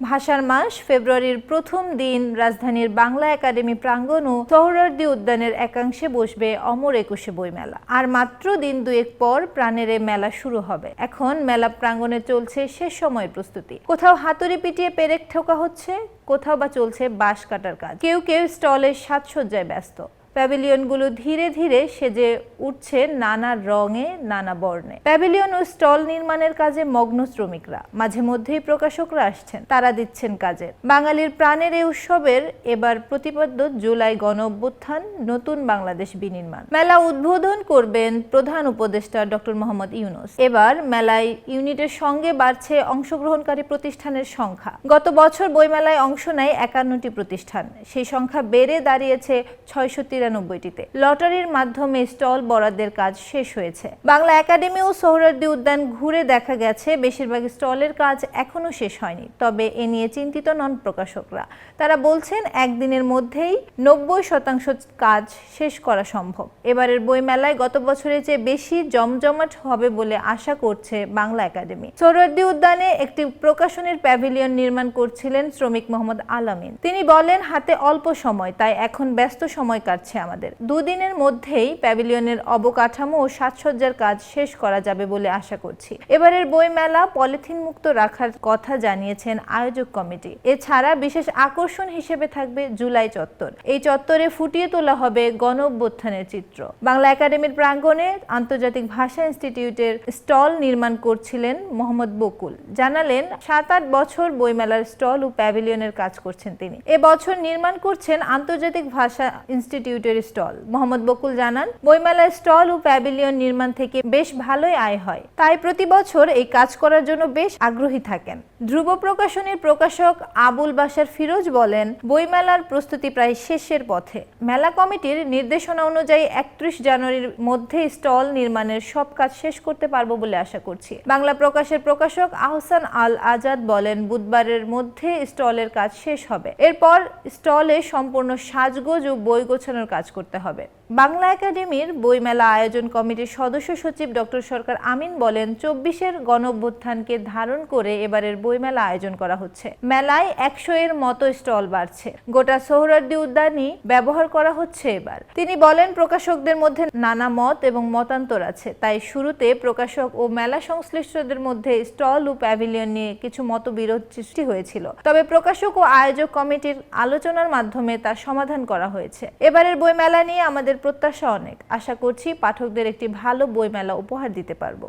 ভাষার মাস, ফেব্রুয়ারির প্রথম দিন, রাজধানীর বাংলা একাডেমি প্রাঙ্গণ ও সোহরাওয়ার্দী উদ্যানের একাংশে বসবে অমর একুশে বইমেলা। আর মাত্র দিন দুয়েক পর প্রাণের মেলা শুরু হবে। এখন মেলা প্রাঙ্গণে চলছে শেষ সময়ের প্রস্তুতি। কোথাও হাতুড়ি পিটিয়ে পেরেক ঠোকা হচ্ছে, কোথাও বা চলছে বাঁশ কাটার কাজ। কেউ কেউ স্টলের সাজসজ্জায় ব্যস্ত। প্যাভিলিয়নগুলো ধীরে ধীরে সেজে উঠছে নানা রঙে, নানা বর্ণে। প্যাভিলিয়ন ও স্টল নির্মাণের কাজে মগ্ন শ্রমিকরা, মাঝে মধ্যেই প্রকাশকরা আসছেন, তারা দিচ্ছেন কাজে বাঙালির প্রাণের এই উৎসবের এবার প্রতিপাদ্য জুলাই গণ অভ্যুত্থান, নতুন বাংলাদেশ বিনির্মাণ। মেলা উদ্বোধন করবেন প্রধান উপদেষ্টা ডক্টর মোহাম্মদ ইউনুস। এবার মেলায় ইউনিটের সঙ্গে বাড়ছে অংশগ্রহণকারী প্রতিষ্ঠানের সংখ্যা। গত বছর বইমেলায় অংশ নেয় একান্নটি প্রতিষ্ঠান। সেই সংখ্যা বেড়ে দাঁড়িয়েছে ছয়শো তিরানব্বইটিতে লটারির মাধ্যমে স্টল বরাদ্দের কাজ শেষ হয়েছে। বাংলা একাডেমি ও সোহরার্দি উদ্যান ঘুরে দেখা গেছে, বেশিরভাগ স্টলের কাজ এখনও শেষ হয়নি। তবে এ নিয়ে চিন্তিত নন প্রকাশকরা। তারা বলছেন, একদিনের মধ্যেই নব্বই শতাংশ কাজ শেষ করা সম্ভব। এবারের বইমেলায় গত বছরের চেয়ে বেশি জমজমাট হবে বলে আশা করছে বাংলা একাডেমি। সোহরার্দি উদ্যানে একটি প্রকাশনীর প্যাভিলিয়ন নির্মাণ করছিলেন শ্রমিক মোহাম্মদ আলামিন। তিনি বলেন, হাতে অল্প সময়, তাই এখন ব্যস্ত সময় কাটছে আমাদের। দুদিনের মধ্যেই প্যাভিলিয়নের অবকাঠামো ও সাজসজ্জার কাজ শেষ করা যাবে বলে আশা করছি। এবারের বই মেলা পলিথিন মুক্ত রাখার কথা জানিয়েছেন আয়োজক কমিটি। এছাড়া বিশেষ আকর্ষণ হিসেবে থাকবে জুলাই চত্বর। এই চত্বরে ফুটিয়ে তোলা হবে গণ অভ্যুত্থানের চিত্র। বাংলা একাডেমির প্রাঙ্গণে আন্তর্জাতিক ভাষা ইনস্টিটিউটের স্টল নির্মাণ করছিলেন মোহাম্মদ বকুল। জানালেন, সাত আট বছর বইমেলার স্টল ও প্যাভিলিয়নের কাজ করছেন তিনি। এবছর নির্মাণ করছেন আন্তর্জাতিক ভাষা ইনস্টিটিউটের স্টল। মোহাম্মদ বকুল জানান বইমেলার স্টল ও প্যাভিলিয়ন নির্মাণ থেকে বেশ ভালোই আয় হয়। তাই প্রতি বছর এই কাজ করার জন্য বেশ আগ্রহী থাকেন। ধ্রুব প্রকাশনীর প্রকাশক আবুল বাসার ফিরোজ বলেন, বইমেলার প্রস্তুতি প্রায় শেষের পথে। মেলা কমিটির নির্দেশনা অনুযায়ী একত্রিশ জানুয়ারির মধ্যে স্টল নির্মাণের সব কাজ শেষ করতে পারব বলে আশা করছি। বাংলা প্রকাশের প্রকাশক আহসান আল আজাদ বলেন, বুধবারের মধ্যে স্টলের কাজ শেষ হবে। এরপর স্টলে সম্পূর্ণ সাজগোজ ও বই গোছানোর কাজ করতে হবে। বাংলা একাডেমির বইমেলা আয়োজন কমিটির সদস্য সচিব ডক্টর সরকার আমিন বলেন, চব্বিশের গণভ্যুত্থানকে ধারণ করে এবারের বইমেলা আয়োজন করা হচ্ছে। মেলায় একশো এর মতো স্টল বাড়ছে। গোটা সোহরার্দি উদ্যানই ব্যবহার করা হচ্ছে এবার। তিনি বলেন, প্রকাশকদের মধ্যে নানা মত এবং মতান্তর আছে। তাই শুরুতে প্রকাশক ও মেলা সংশ্লিষ্টদের মধ্যে স্টল ও প্যাভিলিয়ন নিয়ে কিছু মতবিরোধ সৃষ্টি হয়েছিল। তবে প্রকাশক ও আয়োজক কমিটির আলোচনার মাধ্যমে তার সমাধান করা হয়েছে। এবারের বইমেলা নিয়ে আমাদের প্রত্যাশা অনেক। আশা করছি পাঠকদের একটি ভালো বইমেলা উপহার দিতে পারব।